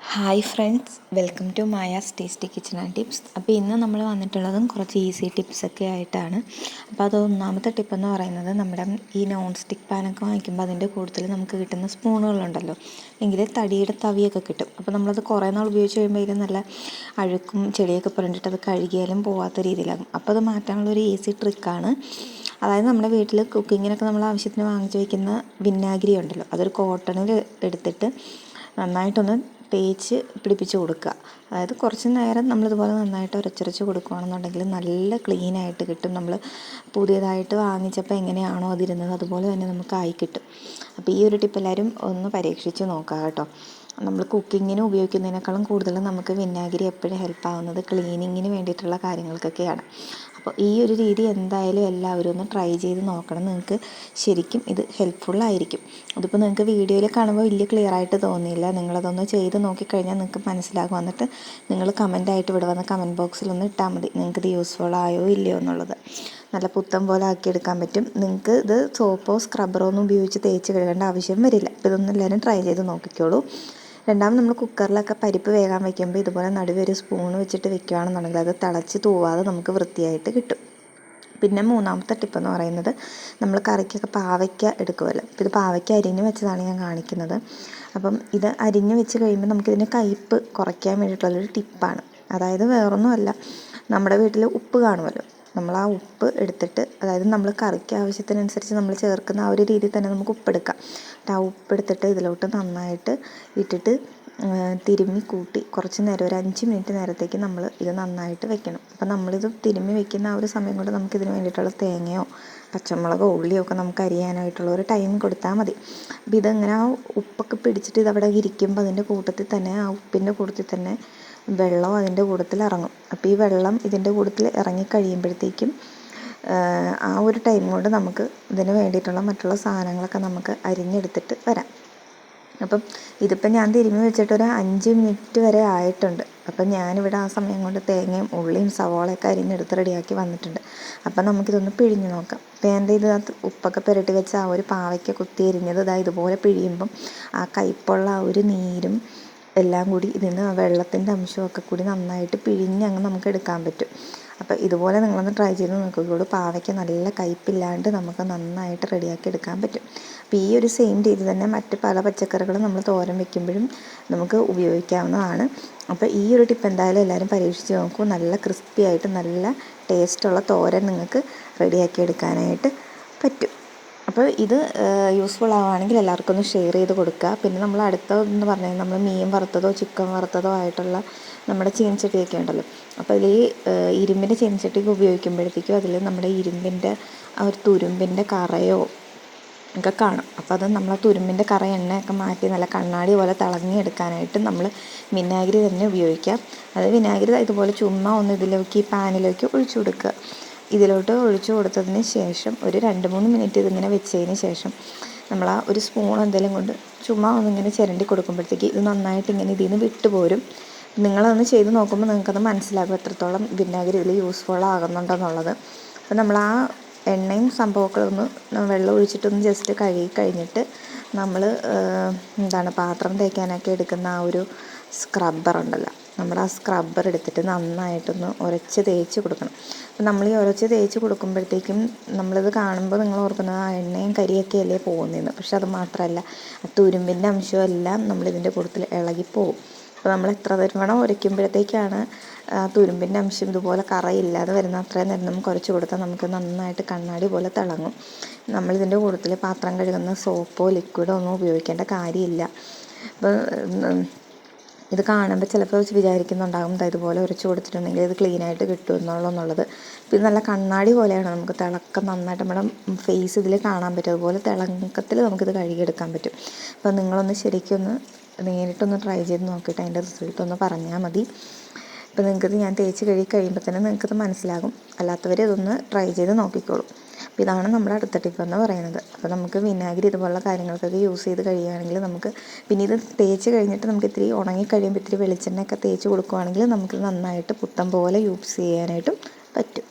Hi friends welcome to Maya's tasty kitchen and tips. അപ്പോൾ ഇന്ന് നമ്മൾ വന്നിട്ടുള്ളതും കുറച്ച് ഈസി ടിപ്സൊക്കെ ആയിട്ടാണ്. അപ്പോൾ അത് ഒന്നാമത്തെ ടിപ്പ് എന്ന് പറയുന്നത് നമ്മുടെ ഈ നോൺ സ്റ്റിക്ക് പാനൊക്കെ വാങ്ങിക്കുമ്പോൾ അതിന്റെ കൂടുതൽ നമുക്ക് കിട്ടുന്ന സ്പൂണുകളുണ്ടല്ലോ. എങ്കിൽ തടിയുടെ തവിയൊക്കെ കിട്ടും. അപ്പോൾ നമ്മളത് കുറേ നാൾ ഉപയോഗിച്ച് കഴിയുമ്പോൾ നല്ല അഴുക്കും ചെടിയൊക്കെ പുരണ്ടിട്ട് അത് കഴുകിയാലും പോകാത്ത രീതിയിലാകും. അപ്പോൾ അത് മാറ്റാനുള്ള ഒരു ഈസി ട്രിക്കാണ്. അതായത് നമ്മുടെ വീട്ടിൽ കുക്കിങ്ങിനൊക്കെ നമ്മൾ ആവശ്യത്തിന് വാങ്ങിച്ച് വയ്ക്കുന്ന വിനാഗിരി ഉണ്ടല്ലോ അതൊരു കോട്ടണിൽ എടുത്തിട്ട് നന്നായിട്ടൊന്ന് തേച്ച് പിടിപ്പിച്ച് കൊടുക്കുക. അതായത് കുറച്ച് നേരം നമ്മളിതുപോലെ നന്നായിട്ട് ഉരച്ചുരച്ച് കൊടുക്കുകയാണെന്നുണ്ടെങ്കിൽ നല്ല ക്ലീനായിട്ട് കിട്ടും. നമ്മൾ പുതിയതായിട്ട് വാങ്ങിച്ചപ്പോൾ എങ്ങനെയാണോ അതിരുന്നത് അതുപോലെ തന്നെ നമുക്കായി കിട്ടും. അപ്പോൾ ഈ ഒരു ടിപ്പ് എല്ലാവരും ഒന്ന് പരീക്ഷിച്ച് നോക്കുക കേട്ടോ. നമ്മൾ കുക്കിങ്ങിന് ഉപയോഗിക്കുന്നതിനേക്കാളും കൂടുതൽ നമുക്ക് വിനാഗിരി എപ്പോഴും ഹെൽപ്പ് ആവുന്നത് ക്ലീനിങ്ങിന് വേണ്ടിയിട്ടുള്ള കാര്യങ്ങൾക്കൊക്കെയാണ്. അപ്പോൾ ഈ ഒരു രീതി എന്തായാലും എല്ലാവരും ഒന്ന് ട്രൈ ചെയ്ത് നോക്കണം. നിങ്ങൾക്ക് ശരിക്കും ഇത് ഹെൽപ്ഫുള്ളായിരിക്കും അതിപ്പോൾ നിങ്ങൾക്ക് വീഡിയോയിൽ കാണുമ്പോൾ വലിയ ക്ലിയർ ആയിട്ട് തോന്നിയില്ല. നിങ്ങളതൊന്ന് ചെയ്ത് നോക്കിക്കഴിഞ്ഞാൽ നിങ്ങൾക്ക് മനസ്സിലാകും. എന്നിട്ട് നിങ്ങൾ കമന്റായിട്ട് ഇവിടെ വന്ന് കമന്റ് ബോക്സിൽ ഒന്ന് ഇട്ടാൽ മതി. നിങ്ങൾക്ക് ഇത് യൂസ്ഫുൾ ആയോ ഇല്ലയോ എന്നുള്ളത്. നല്ല പുത്തം പോലെ ആക്കിയെടുക്കാൻ പറ്റും. നിങ്ങൾക്ക് ഇത് സോപ്പോ സ്ക്രബറോ ഒന്നും ഉപയോഗിച്ച് തേച്ച് കഴുകേണ്ട ആവശ്യം വരില്ല. അപ്പോൾ ഇതൊന്നും എല്ലാവരും ട്രൈ ചെയ്ത് നോക്കിക്കോളൂ. രണ്ടാമത് നമ്മൾ കുക്കറിലൊക്കെ പരിപ്പ് വേകാൻ വയ്ക്കുമ്പോൾ ഇതുപോലെ നടുവേ ഒരു സ്പൂൺ വെച്ചിട്ട് വെക്കുകയാണെന്നുണ്ടെങ്കിൽ അത് തിളച്ച് തൂവാതെ നമുക്ക് വൃത്തിയായിട്ട് കിട്ടും. പിന്നെ മൂന്നാമത്തെ ടിപ്പ് എന്ന് പറയുന്നത് നമ്മൾ കറിക്കൊക്കെ പാവയ്ക്ക എടുക്കുമല്ലോ അപ്പോൾ ഇത് പാവയ്ക്ക അരിഞ്ഞ് വെച്ചതാണ് ഞാൻ കാണിക്കുന്നത്. അപ്പം ഇത് അരിഞ്ഞ് വെച്ച് കഴിയുമ്പോൾ നമുക്കിതിന് കയ്പ്പ് കുറയ്ക്കാൻ വേണ്ടിയിട്ടുള്ളൊരു ടിപ്പാണ് അതായത് വേറൊന്നുമല്ല നമ്മുടെ വീട്ടിൽ ഉപ്പ് കാണുമല്ലോ നമ്മൾ ആ ഉപ്പ് എടുത്തിട്ട് അതായത് നമ്മൾ കറിക്ക് ആവശ്യത്തിനനുസരിച്ച് നമ്മൾ ചേർക്കുന്ന ആ ഒരു രീതിയിൽ തന്നെ നമുക്ക് ഉപ്പെടുക്കാം എന്നിട്ട് ആ ഉപ്പെടുത്തിട്ട് ഇതിലോട്ട് നന്നായിട്ട് ഇട്ടിട്ട് തിരുമ്മി കൂട്ടി കുറച്ച് നേരം ഒരു അഞ്ച് മിനിറ്റ് നേരത്തേക്ക് നമ്മൾ ഇത് നന്നായിട്ട് വെക്കണം. അപ്പം നമ്മളിത് തിരുമ്മി വെക്കുന്ന ആ ഒരു സമയം കൊണ്ട് നമുക്ക് ഇതിന് വേണ്ടിയിട്ടുള്ള തേങ്ങയോ പച്ചമുളകോ ഉള്ളിയോ ഒക്കെ നമുക്ക് അരിയാനായിട്ടുള്ള ഒരു ടൈം കൊടുത്താൽ മതി. അപ്പം ഇതെങ്ങനെ ആ ഉപ്പൊക്കെ പിടിച്ചിട്ട് ഇതവിടെ ഇരിക്കുമ്പോൾ അതിന്റെ കൂട്ടത്തിൽ തന്നെ ആ ഉപ്പിന്റെ കൂട്ടത്തിൽ തന്നെ വെള്ളം അതിന്റെ കൂട്ടത്തിൽ ഇറങ്ങും. അപ്പോൾ ഈ വെള്ളം ഇതിന്റെ കൂട്ടത്തിൽ ഇറങ്ങി കഴിയുമ്പോഴത്തേക്കും ആ ഒരു ടൈം കൊണ്ട് നമുക്ക് ഇതിന് വേണ്ടിയിട്ടുള്ള മറ്റുള്ള സാധനങ്ങളൊക്കെ നമുക്ക് അരിഞ്ഞെടുത്തിട്ട് വരാം. അപ്പം ഇതിപ്പം ഞാൻ തിരുമ്മി വെച്ചിട്ട് ഒരു അഞ്ച് മിനിറ്റ് വരെ ആയിട്ടുണ്ട്. അപ്പം ഞാനിവിടെ ആ സമയം കൊണ്ട് തേങ്ങയും ഉള്ളിയും സവോളയൊക്കെ അരിഞ്ഞെടുത്ത് റെഡിയാക്കി വന്നിട്ടുണ്ട്. അപ്പം നമുക്കിതൊന്ന് പിഴിഞ്ഞു നോക്കാം. അപ്പം എന്റെ ഇതിനകത്ത് ഉപ്പൊക്കെ പുരട്ടി വെച്ച ആ ഒരു പാവയ്ക്ക കുത്തി എരിഞ്ഞത് ഇതാ ഇതുപോലെ പിഴിയുമ്പം ആ കയ്പുള്ള ആ ഒരു നീരും എല്ലാം കൂടി ഇതിൽ നിന്ന് വെള്ളത്തിന്റെ അംശമൊക്കെ കൂടി നന്നായിട്ട് പിഴിഞ്ഞ് അങ്ങ് നമുക്ക് എടുക്കാൻ പറ്റും. അപ്പോൾ ഇതുപോലെ നിങ്ങളൊന്ന് ട്രൈ ചെയ്ത് നോക്കുകയുള്ളൂ പാവയ്ക്ക് നല്ല കയ്പില്ലാണ്ട് നമുക്ക് നന്നായിട്ട് റെഡിയാക്കി എടുക്കാൻ പറ്റും. അപ്പോൾ ഈ ഒരു സെയിം രീതി തന്നെ മറ്റ് പല പച്ചക്കറികളും നമ്മൾ തോരൻ വെക്കുമ്പോഴും നമുക്ക് ഉപയോഗിക്കാവുന്നതാണ്. അപ്പോൾ ഈ ഒരു ടിപ്പ് എന്തായാലും എല്ലാവരും പരീക്ഷിച്ച് നോക്കൂ. നല്ല ക്രിസ്പി ആയിട്ട് നല്ല ടേസ്റ്റുള്ള തോരൻ നിങ്ങൾക്ക് റെഡിയാക്കി എടുക്കാനായിട്ട് പറ്റും. അപ്പോൾ ഇത് യൂസ്ഫുൾ ആവുകയാണെങ്കിൽ എല്ലാവർക്കും ഒന്ന് ഷെയർ ചെയ്ത് കൊടുക്കുക. പിന്നെ നമ്മൾ അടുത്തതെന്ന് പറഞ്ഞാൽ നമ്മൾ മീൻ വറുത്തതോ ചിക്കൻ വറുത്തതോ ആയിട്ടുള്ള നമ്മുടെ ചീനച്ചട്ടിയൊക്കെ ഉണ്ടല്ലോ. അപ്പോൾ അതിൽ ഈ ഇരുമ്പിന്റെ ചീനച്ചട്ടിയൊക്കെ ഉപയോഗിക്കുമ്പോഴത്തേക്കും അതിൽ നമ്മുടെ ഇരുമ്പിന്റെ ആ ഒരു തുരുമ്പിന്റെ കറയോ ഒക്കെ കാണും. അപ്പോൾ അത് നമ്മൾ ആ തുരുമ്പിന്റെ കറ എണ്ണയൊക്കെ മാറ്റി നല്ല കണ്ണാടി പോലെ തിളങ്ങിയെടുക്കാനായിട്ട് നമ്മൾ വിനാഗിരി തന്നെ ഉപയോഗിക്കാം അത് വിനാഗിരി ഇതുപോലെ ചുമ്മാ ഒന്ന് ഇതിലേക്ക് ഈ പാനിലേക്ക് ഒഴിച്ചു കൊടുക്കുക. ഇതിലോട്ട് ഒഴിച്ചു കൊടുത്തതിന് ശേഷം ഒരു രണ്ട് മൂന്ന് മിനിറ്റ് ഇതിങ്ങനെ വെച്ചതിന് ശേഷം നമ്മൾ ആ ഒരു സ്പൂൺ എന്തെങ്കിലും കൊണ്ട് ചുമ്മാ ഒന്നിങ്ങനെ ചിരണ്ടി കൊടുക്കുമ്പോഴത്തേക്ക് ഇത് നന്നായിട്ട് ഇങ്ങനെ ഇതിൽ നിന്ന് വിട്ടുപോരും നിങ്ങളൊന്ന് ചെയ്ത് നോക്കുമ്പോൾ നിങ്ങൾക്കത് മനസ്സിലാകും എത്രത്തോളം വിനാഗിരി ഇതിൽ യൂസ്ഫുൾ ആകുന്നുണ്ടെന്നുള്ളത്. അപ്പോൾ നമ്മൾ ആ എണ്ണയും സംഭവമൊക്കെ ഒന്ന് വെള്ളം ഒഴിച്ചിട്ടൊന്ന് ജസ്റ്റ് കഴുകി കഴിഞ്ഞിട്ട് നമ്മൾ എന്താണ് പാത്രം തേക്കാനൊക്കെ എടുക്കുന്ന ആ ഒരു സ്ക്രബ്ബർ ഉണ്ടല്ലോ. നമ്മൾ ആ സ്ക്രബ്ബർ എടുത്തിട്ട് നന്നായിട്ടൊന്ന് ഉരച്ച് തേച്ച് കൊടുക്കണം. അപ്പം നമ്മൾ ഈ ഉരച്ച് തേച്ച് കൊടുക്കുമ്പോഴത്തേക്കും നമ്മളിത് കാണുമ്പോൾ നിങ്ങൾ ഓർക്കുന്നത് ആ എണ്ണയും കരിയൊക്കെ അല്ലേ പോകുന്നതെന്ന് പക്ഷെ അത് മാത്രമല്ല ആ തുരുമ്പിന്റെ അംശമെല്ലാം നമ്മളിതിന്റെ കൂട്ടത്തിൽ ഇളകിപ്പോവും. അപ്പോൾ നമ്മൾ എത്ര തവണ ഉരയ്ക്കുമ്പോഴത്തേക്കാണ് തുരുമ്പിന്റെ അംശം ഇതുപോലെ കറയില്ലാതെ വരുന്ന അത്രയും നേരം നമുക്ക് കുറച്ച് കൊടുത്താൽ നമുക്ക് നന്നായിട്ട് കണ്ണാടി പോലെ തിളങ്ങും. നമ്മളിതിന്റെ കൂട്ടത്തിൽ പാത്രം കഴുകുന്ന സോപ്പോ ലിക്വിഡോ ഒന്നും ഉപയോഗിക്കേണ്ട കാര്യമില്ല. അപ്പോൾ ഇത് കാണുമ്പോൾ ചിലപ്പോൾ വിചാരിക്കുന്നുണ്ടാകും ഇതുപോലെ ഉരച്ച് കൊടുത്തിട്ടുണ്ടെങ്കിൽ ഇത് ക്ലീനായിട്ട് കിട്ടും എന്നുള്ളത്. ഇത് നല്ല കണ്ണാടി പോലെയാണ് നമുക്ക് തിളക്കം നന്നായിട്ട് നമ്മുടെ ഫേസ് ഇതിൽ കാണാൻ പറ്റും. അതുപോലെ തിളക്കത്തിൽ നമുക്കിത് കഴുകിയെടുക്കാൻ പറ്റും. അപ്പോൾ നിങ്ങളൊന്ന് ശരിക്കൊന്ന് നേരിട്ടൊന്ന് ട്രൈ ചെയ്ത് നോക്കിയിട്ട് അതിന്റെ റിസൾട്ട് ഒന്ന് പറഞ്ഞാൽ മതി. ഇപ്പോൾ നിങ്ങൾക്കിത് ഞാൻ തേച്ച് കഴുകി കഴിയുമ്പോൾ തന്നെ നിങ്ങൾക്കത് മനസ്സിലാകും. അല്ലാത്തവർ ഇതൊന്ന് ട്രൈ ചെയ്ത് നോക്കിക്കോളൂ. അപ്പോൾ ഇതാണ് നമ്മൾ അടുത്ത ടിപ്പ് എന്ന് പറയുന്നത്. അപ്പോൾ നമുക്ക് വിനാഗിരി ഇതുപോലുള്ള കാര്യങ്ങൾക്കൊക്കെ യൂസ് ചെയ്ത് കഴിയുകയാണെങ്കിൽ നമുക്ക് പിന്നെ ഇത് തേച്ച് കഴിഞ്ഞിട്ട് നമുക്ക് ഇത്തിരി ഉണങ്ങി കഴിയുമ്പോൾ ഇത്തിരി വെളിച്ചെണ്ണയൊക്കെ തേച്ച് കൊടുക്കുകയാണെങ്കിൽ നമുക്ക് നന്നായിട്ട് പുത്തം പോലെ യൂസ് ചെയ്യാനായിട്ടും പറ്റും.